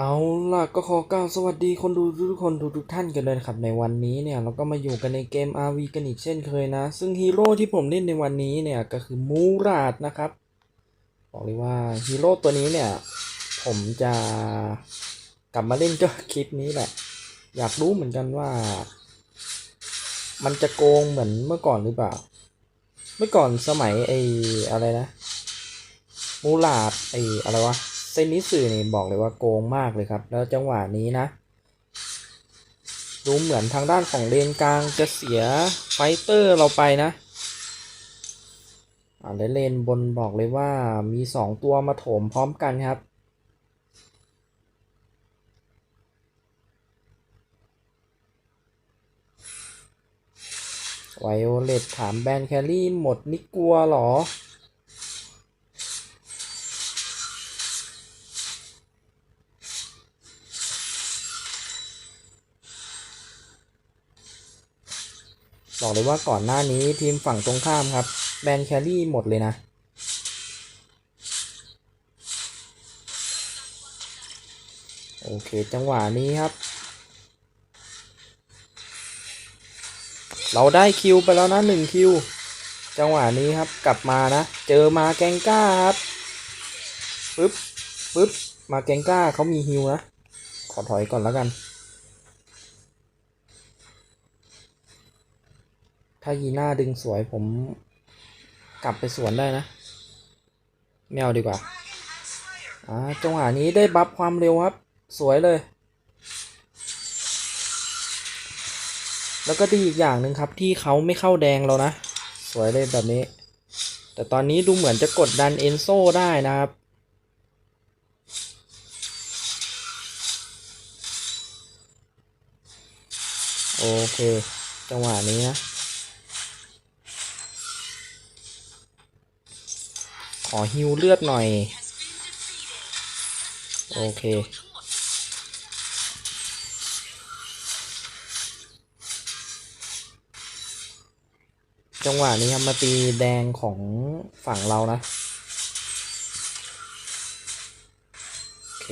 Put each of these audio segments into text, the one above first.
เอาล่ะก็ขอกล่าวสวัสดีคนดูทุกคนทุกทุกท่านกันเลยครับในวันนี้เนี่ยเราก็มาอยู่กันในเกม RV กันอีกเช่นเคยนะ ซึ่งฮีโร่ที่ผมเล่นในวันนี้เนี่ยก็คือมูราดนะครับบอกเลยว่าฮีโร่ตัวนี้เนี่ยผมจะกลับมาเล่นก็คลิปนี้แหละ อยากรู้เหมือนกันว่า มันจะโกงเหมือนเมื่อก่อนหรือเปล่า เมื่อก่อนสมัยไอ้อะไรนะมูลาดไอ้อะไรวะ เซนิสึนี่บอกเลยว่าโกงมากเลยครับ แล้วจังหวะนี้นะ ดูเหมือนทางด้านของเลนกลางจะเสียไฟเตอร์เราไปนะอ่าและเลนบนบอกเลยว่ามีสองตัวมาโถมพร้อมกันครับไวโอเลตถามแบนแคลรี่หมดนี่กลัวหรอ บอกเลยว่าก่อนหน้านี้ทีมฝั่งตรงข้ามครับ แบนแครี่หมดเลยนะ โอเคจังหวะนี้ครับ เราได้คิวไปแล้วนะหนึ่งคิว จังหวะนี้ครับกลับมานะ เจอมาแกงก้าครับปึ๊บปึ๊บมาแกงก้าเขามีฮิวนะ ขอถอยก่อนแล้วกัน ถ้ายีน่าดึงสวยผมกลับไปสวนได้นะไม่เอาดีกว่าอ่าจังหวะนี้ได้บัฟความเร็วครับ สวยเลย แล้วก็ดีอีกอย่างหนึ่งครับที่เขาไม่เข้าแดงเรานะ สวยเลยแบบนี้ แต่ตอนนี้ดูเหมือนจะกดดันเอนโซได้นะครับโอเค จังหวะนี้นะ ขอฮิวเลือดหน่อย โอเค จังหวะนี้ครับมาตีแดงของฝั่งเรานะ โอเค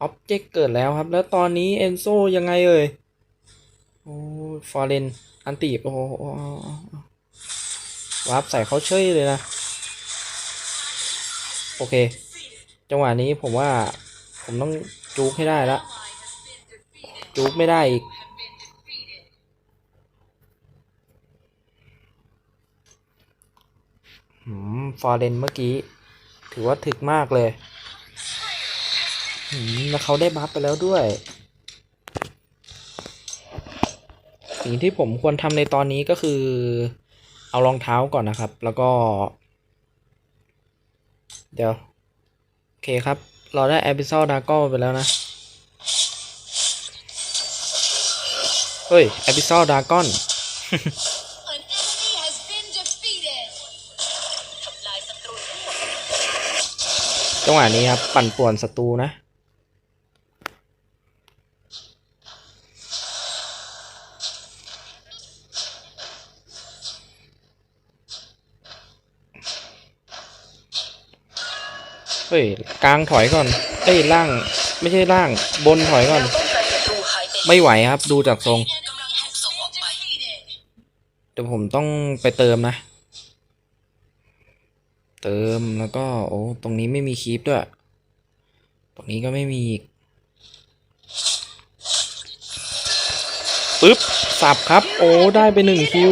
ออบเจกต์เกิดแล้วครับ แล้วตอนนี้เอนโซยังไงเอ่ย โอ้ฟอร์เรนอันตีโอ้วาร์ปใส่เขาเฉยเลยนะ โอเค จังหวะนี้ผมว่าผมต้องจูกให้ได้ละ จูกไม่ได้อีก หืม ฟอร์เรนเมื่อกี้ ถือว่าถึกมากเลย หืม แล้วเขาได้บัฟไปแล้วด้วย สิ่งที่ผมควรทำในตอนนี้ก็คือ เอารองเท้าก่อนนะครับ แล้วก็ เดี๋ยว โอเคครับ เราได้แอ b ิ s ซ l ดาก o ไปแล้วนะ เฮ้ย แอ b ิ s ซ l ดากอน An enemy has been defeated. ทำลายศัตรูทั้งหมดจังหวะนี้ครับ ปั่นป่วนศัตรูนะ เฮ้ยกลางถอยก่อน เอ้ยล่าง ไม่ใช่ล่าง บนถอยก่อน ไม่ไหวครับ ดูจากทรงเดี๋ยวผมต้องไปเติมนะ เติมแล้วก็ โอ้ตรงนี้ไม่มีคีปด้วย ตรงนี้ก็ไม่มีอีกปึ๊บสับครับ โอ้ได้ไปหนึ่งคิว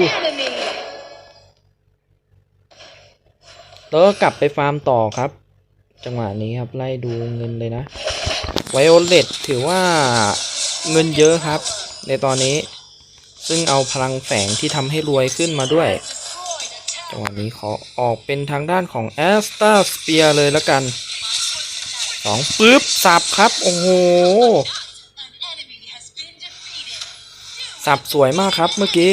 แล้วก็กลับไปฟาร์มต่อครับ จังหวะนี้ครับไล่ดูเงินเลยนะไวโอเลตถือว่าเงินเยอะครับ ในตอนนี้ซึ่งเอาพลังแฝงที่ทำให้รวยขึ้นมาด้วย จังหวะนี้ขอออกเป็นทางด้านของแอสตาสเปียเลยแล้วกันสองปึ๊บสับครับ โอ้โหสับสวยมากครับเมื่อกี้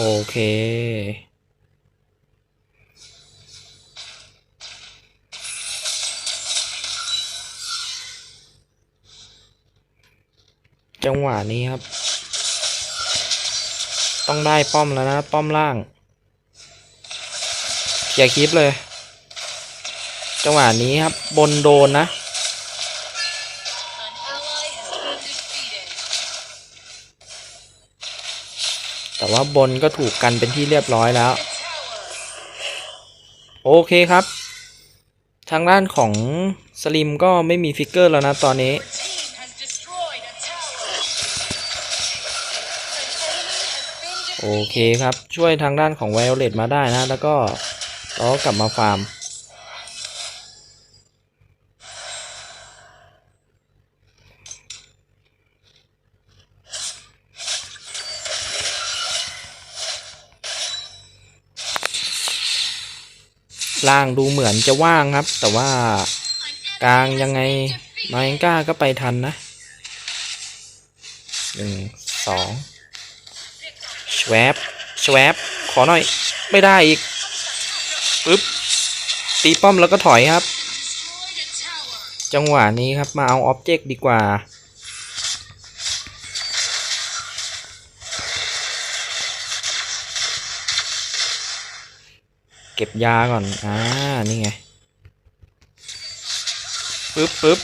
โอเค จังหวะนี้ครับ ต้องได้ป้อมแล้วนะ ป้อมล่างเคลียร์คลิปเลย จังหวะนี้ครับ บนโดนนะ ว่าบนก็ถูกกันเป็นที่เรียบร้อยแล้ว โอเคครับ ทางด้านของสลิมก็ไม่มีฟิกเกอร์แล้วนะตอนนี้ โอเคครับช่วยทางด้านของไวโอเลตมาได้นะ แล้วก็เราก็กลับมาฟาร์ม ล่างดูเหมือนจะว่างครับ แต่ว่ากลางยังไงมาเองก้าก็ไปทันนะหนึ่งสองชวบชวบขอหน่อย ไม่ได้อีกปึ๊บตีป้อมแล้วก็ถอยครับ จังหวะนี้ครับมาเอาออบเจกต์ดีกว่า เก็บยาก่อน อ่า นี่ไง ปึ๊บปึ๊บ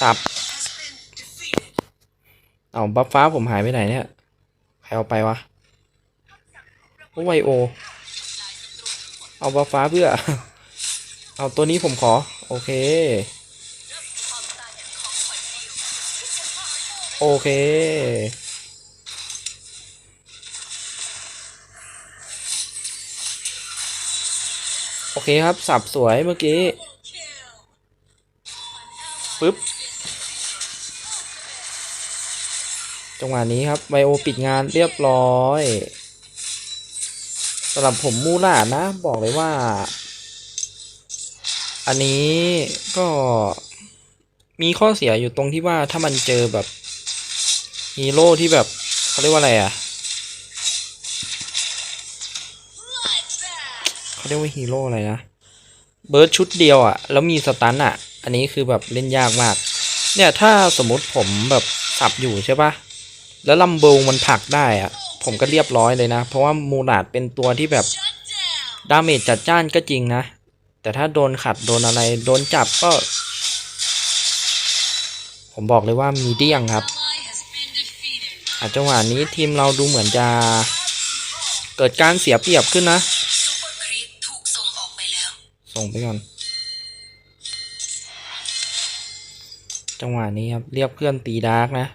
สับ เอาบัฟฟ้าผมหายไปไหนเนี่ย ใครเอาไปวะโอ้ไวโอ เอาบัฟฟ้าเพื่อ เอาตัวนี้ผมขอ โอเค โอเค โอเคครับ สับสวยเมื่อกี้ปึ๊บจังหวะนี้ครับไวโอปิดงานเรียบร้อยสำหรับผมมูลานะ บอกเลยว่า อันนี้ก็มีข้อเสียอยู่ตรงที่ว่าถ้ามันเจอแบบฮีโร่ที่แบบเขาเรียกว่าอะไรอะ เขาเรียกว่าฮีโร่อะไรนะเบิร์ดชุดเดียวอะ แล้วมีสตันอะ อันนี้คือแบบเล่นยากมาก เนี่ยถ้าสมมติผมแบบสับอยู่ใช่ปะแล้วลัมเบลมันผลักได้อะ ผมก็เรียบร้อยเลยนะ เพราะว่ามูนาดเป็นตัวที่แบบดาเมจจัดจ้านก็จริงนะ แต่ถ้าโดนขัดโดนอะไรโดนจับก็ ผมบอกเลยว่ามีเดี้ยงครับอาจังหวะนี้ทีมเราดูเหมือนจะเกิดการเสียเปรียบขึ้นนะ ส่งไปก่อน จังหวะนี้ครับ เรียกเพื่อนตีดาร์กนะ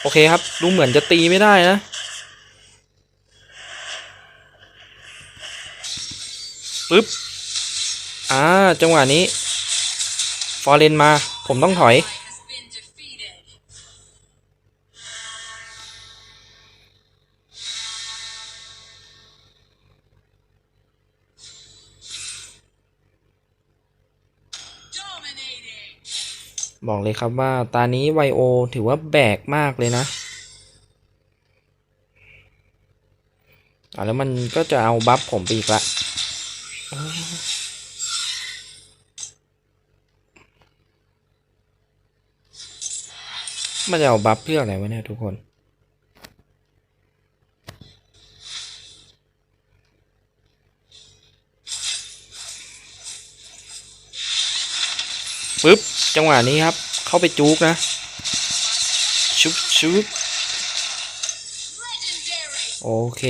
โอเคครับ ดูเหมือนจะตีไม่ได้นะ ปึ๊บ อ่า จังหวะนี้ ฟอร์เรนมา ผมต้องถอย บอกเลยครับว่าตานี้ไวโอถือว่าแบกมากเลยนะอ่าแล้วมันก็จะเอาบัฟผมไปอีกละอ้าวมันจะเอาบัฟเพื่ออะไรวะเนี่ยทุกคน ปึ๊บ จังหวะนี้ครับ เข้าไปจุกนะ ชุบชุบโอเค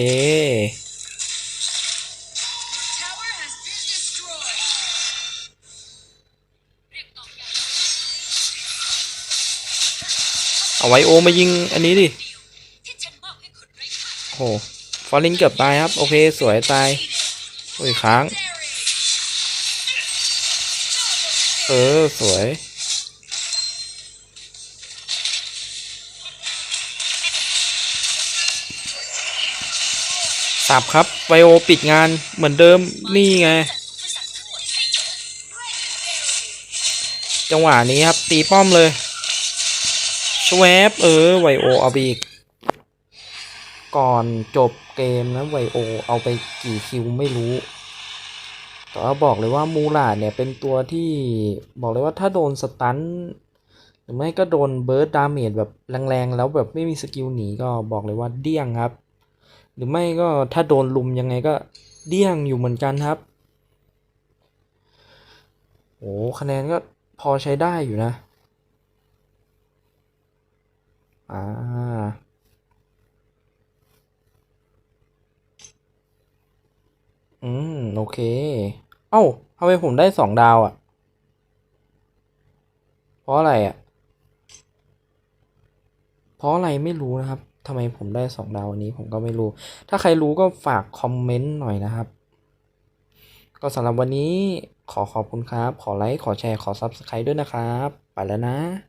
เอาไว้โอมายิงอันนี้ดิ โห ฟอร์ลินเกือบตายครับ โอเค สวยตาย โอ้ยค้าง เออ สวย สับครับ ไวโอปิดงานเหมือนเดิมนี่ไง จังหวะนี้ครับ ตีป้อมเลยชวบเออไวโอเอาไปอีก ก่อนจบเกมนะไวโอเอาไปกี่คิวไม่รู้ แต่ว่าบอกเลยว่ามูลาดเนี่ยเป็นตัวที่บอกเลยว่าถ้าโดนสตันหรือไม่ก็โดนเบิร์ดดาเมจแบบแรงๆ แล้วแบบไม่มีสกิลหนีก็บอกเลยว่าเดี้ยงครับ หรือไม่ก็ถ้าโดนลุมยังไงก็เดี้ยงอยู่เหมือนกันครับโอ้คะแนนก็พอใช้ได้อยู่นะ อ่า อืม โอเค เอ้าทำไมผมได้สองดาวอะ่ะ เพราะอะไรอะ่ะ เพราะอะไรไม่รู้นะครับ ทำไมผมได้สองดาวอันนี้ผมก็ไม่รู้ ถ้าใครรู้ก็ฝากคอมเมนต์หน่อยนะครับ ก็สำหรับวันนี้ขอขอบคุณครับ ขอไลค์ ขอแชร์ ขอ Subscribe ด้วยนะครับ ไปแล้วนะ